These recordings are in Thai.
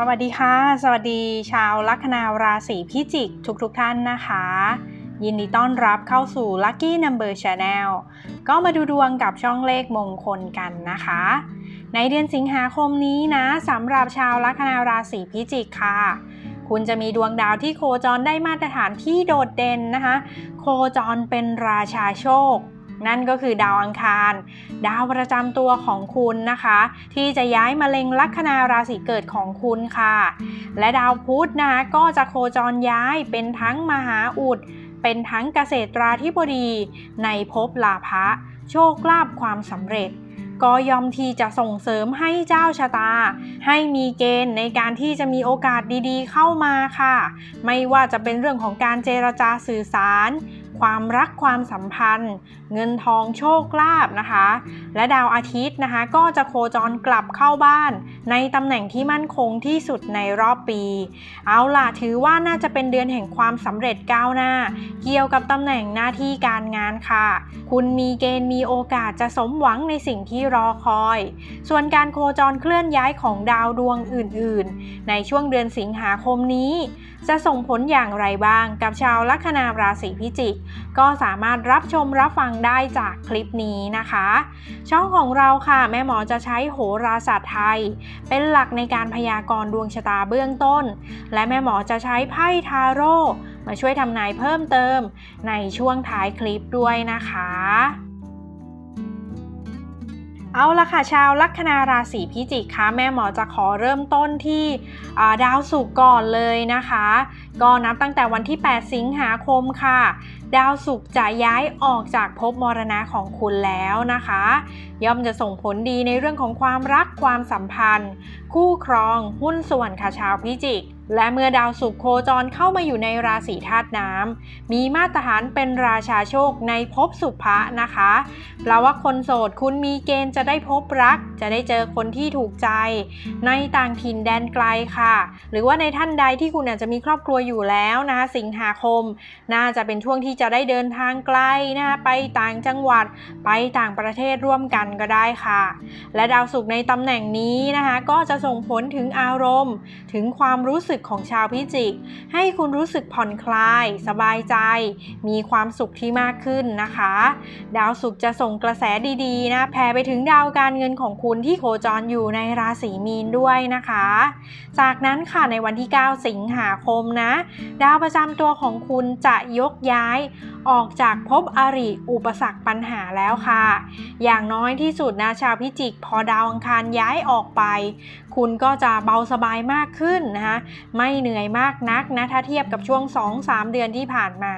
สวัสดีค่ะ สวัสดีชาวลัคนาราศีพิจิกทุกๆทท่านนะคะ ยินดีต้อนรับเข้าสู่ Lucky Number Channel ก็มาดูดวงกับช่องเลขมงคลกันนะคะ ในเดือนสิงหาคมนี้นะสำหรับชาวลัคนาราศีพิจิกค่ะ คุณจะมีดวงดาวที่โคจรได้มาตรฐานที่โดดเด่นนะคะ โคจรเป็นราชาโชค นั่นก็คือดาวอังคาร ดาวประจำตัวของคุณนะคะ ที่จะย้ายมาเล็งลัคนาราศีเกิดของคุณค่ะ และดาวพุธนะคะก็จะโคจรย้ายเป็นทั้งมหาอุด เป็นทั้งเกษตราธิบดี ในภพลาภะโชคลาภความสำเร็จก็ยอมที่จะส่งเสริมให้เจ้าชะตา ให้มีเกณฑ์ในการที่จะมีโอกาสดีๆ เข้ามาค่ะ ไม่ว่าจะเป็นเรื่องของการเจรจาสื่อสาร ความรักความสัมพันธ์ เงินทองโชคลาภนะคะ และดาวอาทิตย์นะคะ ก็จะโคจรกลับเข้าบ้าน ในตำแหน่งที่มั่นคงที่สุดในรอบปี เอาล่ะถือว่าน่าจะเป็นเดือนแห่งความสำเร็จก้าวหน้า เกี่ยวกับตำแหน่งหน้าที่การงานค่ะ คุณมีเกณฑ์มีโอกาสจะสมหวังในสิ่งที่รอคอย ส่วนการโคจรเคลื่อนย้ายของดาวดวงอื่น ๆ ในช่วงเดือนสิงหาคมนี้ จะส่งผลอย่างไรบ้างกับชาวลัคนาราศีพิจิกก็สามารถรับชมรับฟังได้จากคลิปนี้นะคะ ช่องของเราค่ะแม่หมอจะใช้โหราศาสตร์ไทย เป็นหลักในการพยากรณ์ดวงชะตาเบื้องต้น และแม่หมอจะใช้ไพ่ทาโร่มาช่วยทำนายเพิ่มเติมในช่วงท้ายคลิปด้วยนะคะ เอาละค่ะชาวลัคนาราศีพิจิกค่ะแม่หมอจะขอเริ่มต้นที่ดาวศุกร์ก่อนเลยนะคะ ก็นับตั้งแต่วันที่ 8 สิงหาคมค่ะ ดาวศุกร์จะย้ายออกจากภพมรณะของคุณแล้วนะคะ ย่อมจะส่งผลดีในเรื่องของความรักความสัมพันธ์ คู่ครองหุ้นส่วนค่ะชาวพิจิก และเมื่อดาวศุกร์โคจรเข้ามาอยู่ในราศีธาตุน้ำ มีมาตรฐานเป็นราชาโชคในภพสุภะนะคะแปลว่าคนโสดคุณมีเกณฑ์จะได้พบรัก จะได้เจอคนที่ถูกใจ ในต่างถิ่นแดนไกลค่ะ หรือว่าในท่านใดที่คุณอาจจะมีครอบครัวอยู่แล้วนะคะ สิงหาคม น่าจะเป็นช่วงที่จะได้เดินทางไกลนะคะไปต่างจังหวัด ไปต่างประเทศร่วมกันก็ได้ค่ะ และดาวศุกร์ในตำแหน่งนี้นะคะ ก็จะส่งผลถึงอารมณ์ ถึงความรู้สึกของชาวพิจิก ให้คุณรู้สึกผ่อนคลาย สบายใจ มีความสุขที่มากขึ้นนะคะ ดาวศุกร์จะส่งกระแสดีๆนะแผ่ไปถึงดาวการเงินของคุณที่โคจรอยู่ในราศีมีนด้วยนะคะ จากนั้นค่ะในวันที่ 9 สิงหาคมนะ ดาวประจำตัวของคุณจะยกย้าย ออกจากภพอริอุปสรรคปัญหาแล้วค่ะ อย่างน้อยที่สุดนะชาวพิจิก พอดาวอังคารย้ายออกไป คุณก็จะเบาสบายมากขึ้นนะคะไม่เหนื่อยมากนักนะถ้าเทียบกับช่วง 2-3 เดือนที่ผ่านมา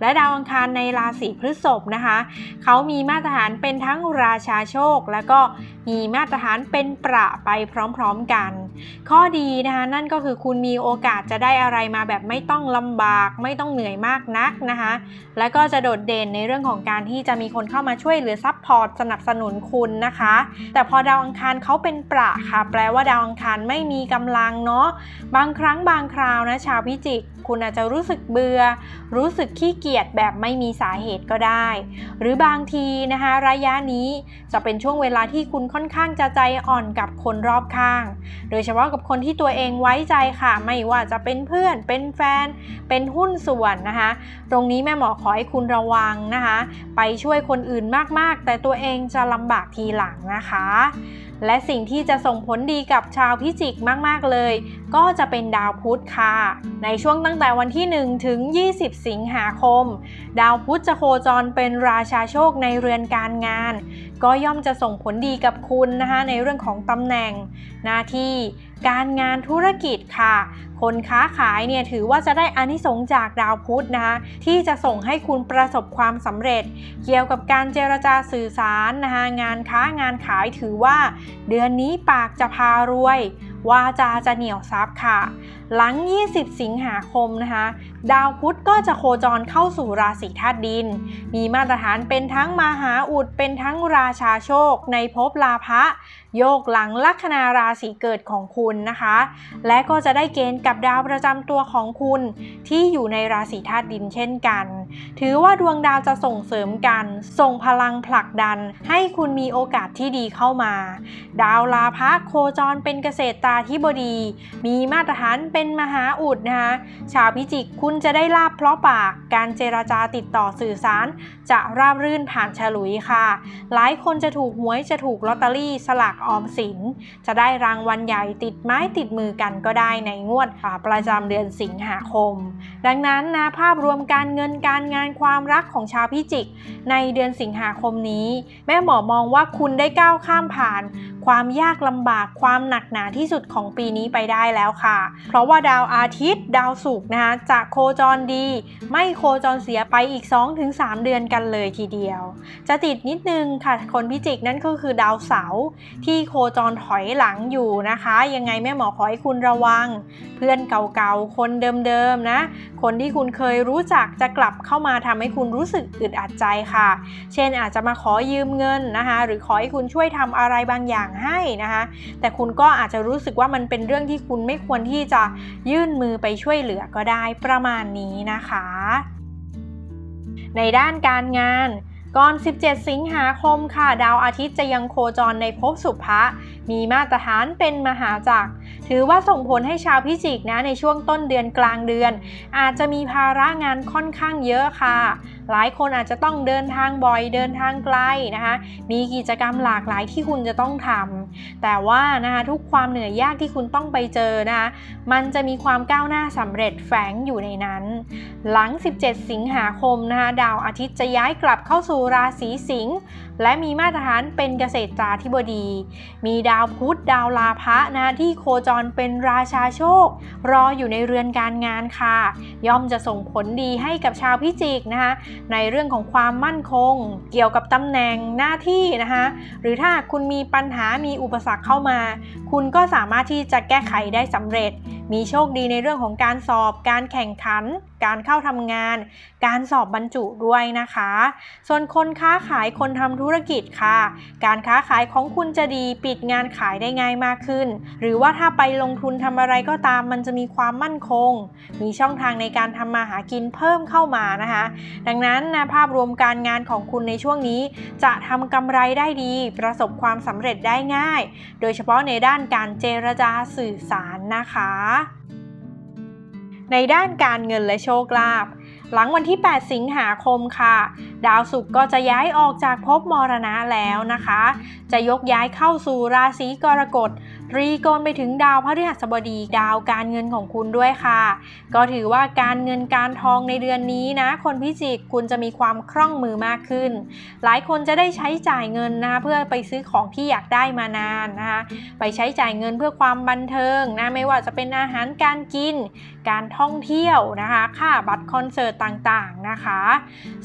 และดาวอังคารในราศีพฤษภนะคะ เขามีมาตรฐานเป็นทั้งราชาโชค แล้วก็มีมาตรฐานเป็นประไปพร้อมๆกัน ข้อดีนะคะนั่นก็คือคุณมีโอกาสจะได้อะไรมาแบบไม่ต้องลำบาก ไม่ต้องเหนื่อยมากนักนะคะ แล้วก็จะโดดเด่นในเรื่องของการที่จะมีคนเข้ามาช่วยเหลือซัพพอร์ตสนับสนุนคุณนะคะ แต่พอดาวอังคารเขาเป็นประค่ะ แปลว่าดาวอังคารไม่มีกำลังเนาะบางครั้งบางคราวนะชาวพิจิก คุณอาจจะรู้สึกเบื่อรู้สึกขี้เกียจแบบไม่มีสาเหตุก็ได้ หรือบางทีนะคะระยะนี้จะเป็นช่วงเวลาที่คุณค่อนข้างจะใจอ่อนกับคนรอบข้าง โดยเฉพาะกับคนที่ตัวเองไว้ใจค่ะ ไม่ว่าจะเป็นเพื่อน เป็นแฟน เป็นหุ้นส่วนนะคะ ตรงนี้แม่หมอขอให้คุณระวังนะคะ ไปช่วยคนอื่นมากๆ แต่ตัวเองจะลำบากทีหลังนะคะและสิ่งที่จะส่งผลดีกับชาวพิจิกมาก ๆ เลย ก็จะเป็นดาวพุธค่ะ ในช่วงตั้งแต่วันที่ 1 ถึง 20 สิงหาคม ดาวพุธจะโคจรเป็นราชาโชคในเรือนการงาน ก็ย่อมจะส่งผลดีกับคุณนะคะในเรื่องของตำแหน่ง หน้าที่การงานธุรกิจค่ะ คนค้าขายเนี่ยถือว่าจะได้อานิสงส์จากดาวพุธนะคะที่จะส่งให้คุณประสบความสำเร็จ เกี่ยวกับการเจรจาสื่อสารนะคะงานค้างานขายถือว่า เดือนนี้ปากจะพารวย วาจาจะเหนียวซับค่ะ หลัง 20 สิงหาคมนะคะ ดาวพุธก็จะโคจรเข้าสู่ราศีธาตุดิน มีมาตรฐานเป็นทั้งมหาอุดเป็นทั้งราชาโชค ในภพลาภะโยกหลังลัคนาราศีเกิดของคุณนะคะ และก็จะได้เกณฑ์กับดาวประจำตัวของคุณ ที่อยู่ในราศีธาตุดินเช่นกันถือว่าดวงดาวจะส่งเสริมกัน ส่งพลังผลักดัน ให้คุณมีโอกาสที่ดีเข้ามา ดาวลาภะโคจรเป็นเกษตราธิบดี มีมาตรฐานเป็นมหาอุดนะคะ ชาวพิจิกคุณจะได้ลาบเพราะปาก การเจราจาติดต่อสื่อสาร จะราบรื่นผ่านฉลุยค่ะ หลายคนจะถูกหวยจะถูกลอตเตอรี่สลากออมสิน จะได้รางวัลใหญ่ติดไม้ติดมือกันก็ได้ในงวดประจำเดือนสิงหาคม ดังนั้นนะภาพรวมการเงินการงานความรักของชาวพิจิก ในเดือนสิงหาคมนี้ แม่หมอมองว่าคุณได้ก้าวข้ามผ่าน ความยากลำบากความหนักหนาที่สุดของปีนี้ไปได้แล้วค่ะ เพราะว่าดาวอาทิตย์ ดาวศุกร์นะคะจะโคจรดี ไม่โคจรเสียไปอีก 2-3 เดือนกันเลยทีเดียว จะติดนิดนึงค่ะคนพิจิกนั่นก็คือดาวเสาร์ที่โคจรถอยหลังอยู่นะคะ ยังไงแม่หมอขอให้คุณระวัง เพื่อนเก่าๆ คนเดิมๆนะคนที่คุณเคยรู้จักจะกลับเข้ามาทำให้คุณรู้สึกอึดอัดใจค่ะ เช่นอาจจะมาขอยืมเงินนะคะ หรือขอให้คุณช่วยทำอะไรบางอย่างให้นะคะ แต่คุณก็อาจจะรู้สึกว่ามันเป็นเรื่องที่คุณไม่ควรที่จะยื่นมือไปช่วยเหลือก็ได้ประมาณนี้นะคะ ในด้านการงานก่อน 17 สิงหาคมค่ะ ดาวอาทิตย์จะยังโคจรในภพสุภะ มีมาตรฐานเป็นมหาจักร ถือว่าส่งผลให้ชาวพิจิกนะในช่วงต้นเดือนกลางเดือน อาจจะมีภาระงานค่อนข้างเยอะค่ะ หลายคนอาจจะต้องเดินทางบ่อยเดินทางไกลนะคะ มีกิจกรรมหลากหลายที่คุณจะต้องทำแต่ว่านะคะทุกความเหนื่อยยากที่คุณต้องไปเจอนะคะมันจะมีความก้าวหน้าสำเร็จแฝงอยู่ในนั้น หลัง 17 สิงหาคมนะคะดาวอาทิตย์จะย้ายกลับเข้าสู่ราศีสิงห์และมีมาตรฐานเป็นเกษตราธิบดี มีดาวพุธดาวลาภะนะคะที่โคจรเป็นราชาโชค รออยู่ในเรือนการงานค่ะ ย่อมจะส่งผลดีให้กับชาวพิจิกนะคะ ในเรื่องของความมั่นคง เกี่ยวกับตำแหน่งหน้าที่นะคะ หรือถ้าคุณมีปัญหามีอุปสรรคเข้ามา คุณก็สามารถที่จะแก้ไขได้สำเร็จ มีโชคดีในเรื่องของการสอบการแข่งขันการเข้าทำงาน การสอบบรรจุด้วยนะคะ ส่วนคนค้าขายคนทำธุรกิจค่ะ การค้าขายของคุณจะดีปิดงานขายได้ง่ายมากขึ้น หรือว่าถ้าไปลงทุนทำอะไรก็ตามมันจะมีความมั่นคง มีช่องทางในการทำมาหากินเพิ่มเข้ามานะคะ ดังนั้นนะภาพรวมการงานของคุณในช่วงนี้ จะทำกำไรได้ดี ประสบความสำเร็จได้ง่าย โดยเฉพาะในด้านการเจรจาสื่อสารนะคะ ในด้านการเงินและโชคลาภ หลังวันที่ 8 สิงหาคมค่ะ ดาวศุกร์ก็จะย้ายออกจากภพมรณะแล้วนะคะ จะยกย้ายเข้าสู่ราศีกรกฎรีโกณไปถึงดาวพฤหัสบดีดาวการเงินของคุณด้วยค่ะ ก็ถือว่าการเงินการทองในเดือนนี้นะ คนพิจิกคุณจะมีความคล่องมือมากขึ้น หลายคนจะได้ใช้จ่ายเงินนะคะเพื่อไปซื้อของที่อยากได้มานานนะคะไปใช้จ่ายเงินเพื่อความบันเทิงนะไม่ว่าจะเป็นอาหารการกิน การท่องเที่ยวนะคะค่าบัตรคอนเสิร์ตต่างๆนะคะ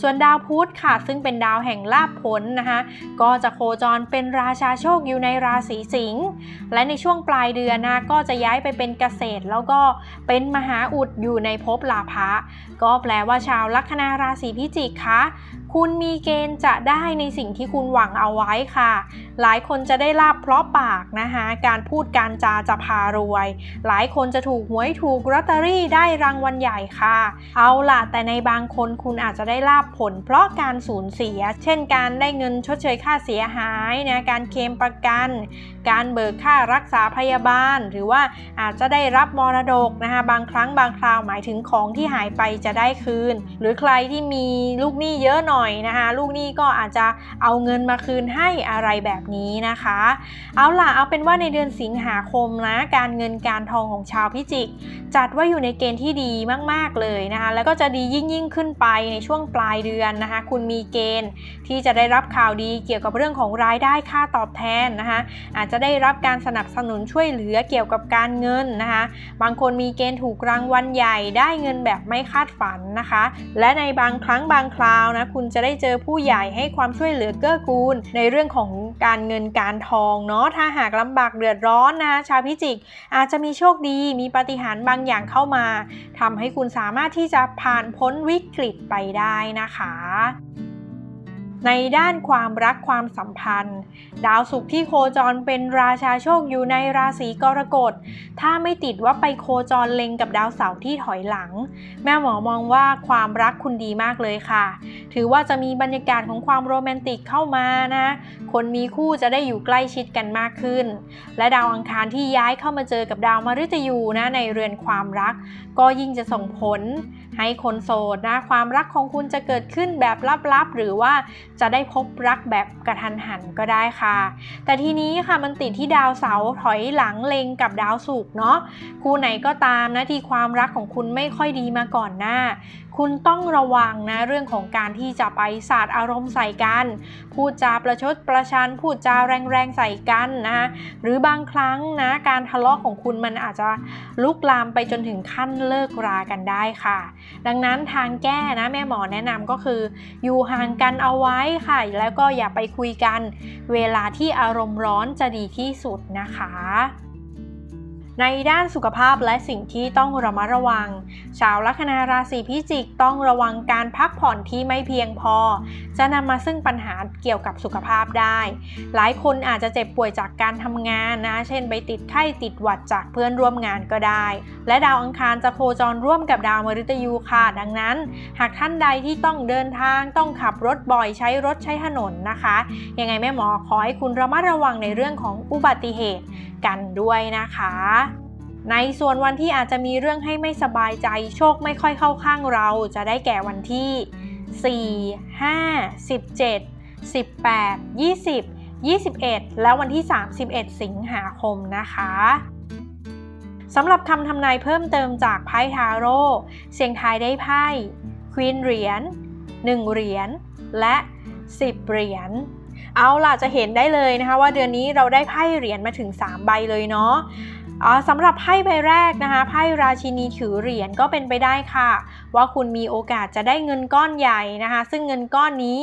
ส่วนดาวพุธค่ะ ซึ่งเป็นดาวแห่งลาภผลนะคะ ก็จะโคจรเป็นราชาโชคอยู่ในราศีสิงห์และในช่วงปลายเดือนนะก็จะย้ายไปเป็นเกษตร แล้วก็เป็นมหาอุดอยู่ในภพลาภะก็แปลว่าชาวลัคนาราศีพิจิกคะ คุณมีเกณฑ์จะได้ในสิ่งที่คุณหวังเอาไว้ค่ะ หลายคนจะได้ลาบเพราะปากนะคะ การพูดการจาจะพารวย หลายคนจะถูกหวยถูกลอตเตอรี่ได้รางวัลใหญ่ค่ะ เอาล่ะ แต่ในบางคนคุณอาจจะได้ลาบผล เพราะการสูญเสีย เช่น การได้เงินชดเชยค่าเสียหายนะการเคลมประกัน การเบิกค่ารักษาพยาบาล หรือว่าอาจจะได้รับมรดกนะคะ บางครั้งบางคราวหมายถึงของที่หายไปจะได้คืน หรือใครที่มีลูกหนี้เยอะหน่อยนะคะ ลูกหนี้ก็อาจจะเอาเงินมาคืนให้อะไรแบบนี้นะคะ เอาล่ะเอาเป็นว่าในเดือนสิงหาคมนะการเงินการทองของชาวพิจิก จัดว่าอยู่ในเกณฑ์ที่ดีมากๆเลยนะคะ แล้วก็จะดียิ่งยิ่งขึ้นไปในช่วงปลายเดือนนะคะ คุณมีเกณฑ์ที่จะได้รับข่าวดีเกี่ยวกับเรื่องของรายได้ค่าตอบแทนนะคะอาจจะได้รับการสนับสนุนช่วยเหลือเกี่ยวกับการเงินนะคะ บางคนมีเกณฑ์ถูกรางวัลใหญ่ได้เงินแบบไม่คาดฝันนะคะ และในบางครั้งบางคราวนะคุณจะได้เจอผู้ใหญ่ให้ความช่วยเหลือเกื้อกูล ในเรื่องของการเงินการทองเนาะถ้าหากลำบากเดือดร้อนนะคะชาวพิจิก อาจจะมีโชคดีมีปาฏิหาริย์บางอย่างเข้ามาทำให้คุณสามารถที่จะผ่านพ้นวิกฤตไปได้นะคะ ในด้านความรักความสัมพันธ์ ดาวศุกร์ที่โคจรเป็นราชาโชคอยู่ในราศีกรกฎ ถ้าไม่ติดว่าไปโคจรเล็งกับดาวเสาร์ที่ถอยหลัง แม่หมอมองว่าความรักคุณดีมากเลยค่ะ ถือว่าจะมีบรรยากาศของความโรแมนติกเข้ามานะ คนมีคู่จะได้อยู่ใกล้ชิดกันมากขึ้น และดาวอังคารที่ย้ายเข้ามาเจอกับดาวมฤตยูนะในเรือนความรัก ก็ยิ่งจะส่งผลให้คนโสดนะความรักของคุณจะเกิดขึ้นแบบลับๆ หรือว่าจะได้พบรักแบบกระทันหันก็ได้ค่ะ แต่ทีนี้ค่ะมันติดที่ดาวเสาร์ถอยหลังเลงกับดาวศุกร์เนาะคู่ไหนก็ตามนะที่ความรักของคุณไม่ค่อยดีมาก่อนหน้า คุณต้องระวังนะเรื่องของการที่จะไปสาดอารมณ์ใส่กัน พูดจาประชดประชัน พูดจาแรงๆใส่กันนะหรือบางครั้งนะการทะเลาะของคุณมันอาจจะลุกลามไปจนถึงขั้นเลิกรากันได้ค่ะดังนั้นทางแก้นะแม่หมอแนะนำก็คือ อยู่ห่างกันเอาไว้ค่ะ แล้วก็อย่าไปคุยกัน เวลาที่อารมณ์ร้อนจะดีที่สุดนะคะ ในด้านสุขภาพและสิ่งที่ต้องระมัดระวัง ชาวลัคนาราศีพิจิกต้องระวังการพักผ่อนที่ไม่เพียงพอ จะนำมาซึ่งปัญหาเกี่ยวกับสุขภาพได้ หลายคนอาจจะเจ็บป่วยจากการทำงานนะ เช่นไปติดไข้ติดหวัดจากเพื่อนร่วมงานก็ได้ และดาวอังคารจะโคจรร่วมกับดาวมฤตยูค่ะ ดังนั้น หากท่านใดที่ต้องเดินทางต้องขับรถบ่อยใช้รถใช้ถนนนะคะ ยังไงแม่หมอขอให้คุณระมัดระวังในเรื่องของอุบัติเหตุกันด้วยนะคะ ในส่วนวันที่อาจจะมีเรื่องให้ไม่สบายใจ โชคไม่ค่อยเข้าข้างเราจะได้แก่วันที่ 4 5 17 18 20 21 และวันที่ 31 สิงหาคมนะคะสำหรับคำทำนายเพิ่มเติมจากไพ่ทาโร่เสียงทายได้ไพ่ควีนเหรียญ1เหรียญและ 10 เหรียญ เอาล่ะจะเห็นได้เลยนะคะ ว่าเดือนนี้เราได้ไพ่เหรียญมาถึง 3 ใบเลยเนาะสำหรับไพ่ใบแรกนะคะไพ่ราชินีถือเหรียญก็เป็นไปได้ค่ะ ว่าคุณมีโอกาสจะได้เงินก้อนใหญ่นะคะ ซึ่งเงินก้อนนี้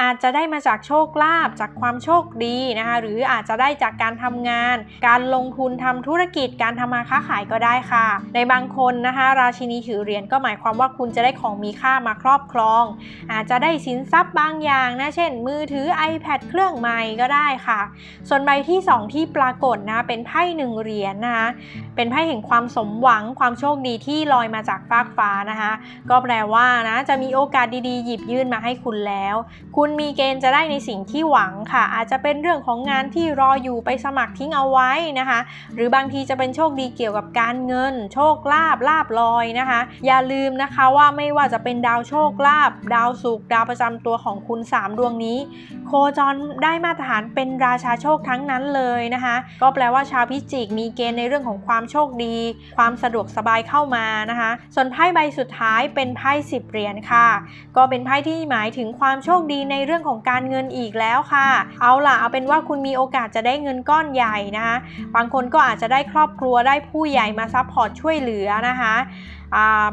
อาจจะได้มาจากโชคลาภจากความโชคดีนะคะ หรืออาจจะได้จากการทำงาน การลงทุนทำธุรกิจการทำมาค้าขายก็ได้ค่ะ ในบางคนนะคะ ราชินีถือเหรียญก็หมายความว่าคุณจะได้ของมีค่ามาครอบครอง อาจจะได้สินทรัพย์บางอย่างนะเช่น มือถือ iPad เครื่องใหม่ก็ได้ค่ะ ส่วนใบที่ 2 ที่ปรากฏนะเป็นไพ่หนึ่งเหรียญนะคะเป็นไพ่แห่งความสมหวังความโชคดีที่ลอยมาจากฟากฟ้านะคะก็แปลว่านะจะมีโอกาสดีๆ หยิบยื่นมาให้คุณแล้ว คุณมีเกณฑ์จะได้ในสิ่งที่หวังค่ะ อาจจะเป็นเรื่องของงานที่รออยู่ไปสมัครทิ้งเอาไว้นะคะ หรือบางทีจะเป็นโชคดีเกี่ยวกับการเงิน โชคลาภลาบลอยนะคะ อย่าลืมนะคะว่าไม่ว่าจะเป็นดาวโชคลาภดาวศุกร์ดาวประจำตัวของคุณ 3 ดวงนี้ โคจรได้มาตรฐานเป็นราชาโชคทั้งนั้นเลยนะคะ ก็แปลว่าชาวพิจิกมีเกณฑ์ในเรื่องของความโชคดี ความสะดวกสบายเข้ามานะคะ ส่วนไพ่ใบสุดท้ายเป็นไพ่สิบเหรียญค่ะ ก็เป็นไพ่ที่หมายถึงความโชคดีในเรื่องของการเงินอีกแล้วค่ะ เอาล่ะเอาเป็นว่าคุณมีโอกาสจะได้เงินก้อนใหญ่นะคะ บางคนก็อาจจะได้ครอบครัวได้ผู้ใหญ่มาซัพพอร์ตช่วยเหลือนะคะ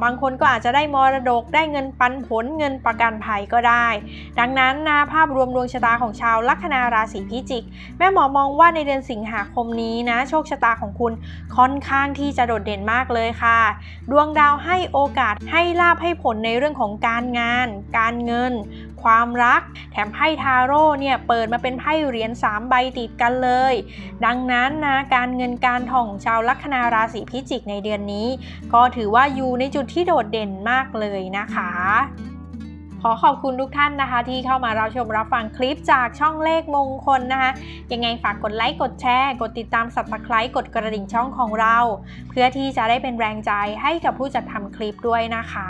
บางคนก็อาจจะได้มรดกได้เงินปันผลเงินประกันภัยก็ได้ ดังนั้นนะภาพรวมดวงชะตาของชาวลัคนาราศีพิจิก แม่หมอมองว่าในเดือนสิงหาคมนี้นะโชคชะตาของคุณค่อนข้างที่จะโดดเด่นมากเลยค่ะ ดวงดาวให้โอกาสให้ลาภให้ผลในเรื่องของการงาน การเงิน ความรัก แถมไพ่ทาโร่เนี่ยเปิดมาเป็นไพ่เหรียญ3ใบติดกันเลย ดังนั้นนะการเงินการทองของชาวลัคนาราศีพิจิกในเดือนนี้ ก็ถือว่าอยู่ในจุดที่โดดเด่นมากเลยนะคะ ขอขอบคุณทุกท่านนะคะ ที่เข้ามารับชมรับฟังคลิปจากช่องเลขมงคลนะคะ ยังไงฝากกดไลค์กดแชร์กดติดตาม subscribe กดกระดิ่งช่องของเรา เพื่อที่จะได้เป็นแรงใจให้กับผู้จัดทำคลิปด้วยนะคะ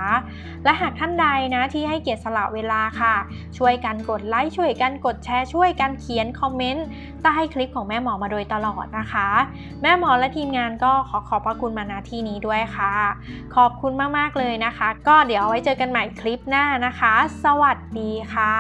และหากท่านใดนะที่ให้เกียรติสละเวลาค่ะ ช่วยกันกดไลค์ช่วยกันกดแชร์ช่วยกันเขียนคอมเมนต์ใต้คลิปของแม่หมอมาโดยตลอดนะคะ แม่หมอและทีมงานก็ขอขอบพระคุณมาณที่นี้ด้วยค่ะ ขอบคุณมากๆเลยนะคะ ก็เดี๋ยวไว้เจอกันใหม่คลิปหน้านะคะสวัสดีค่ะ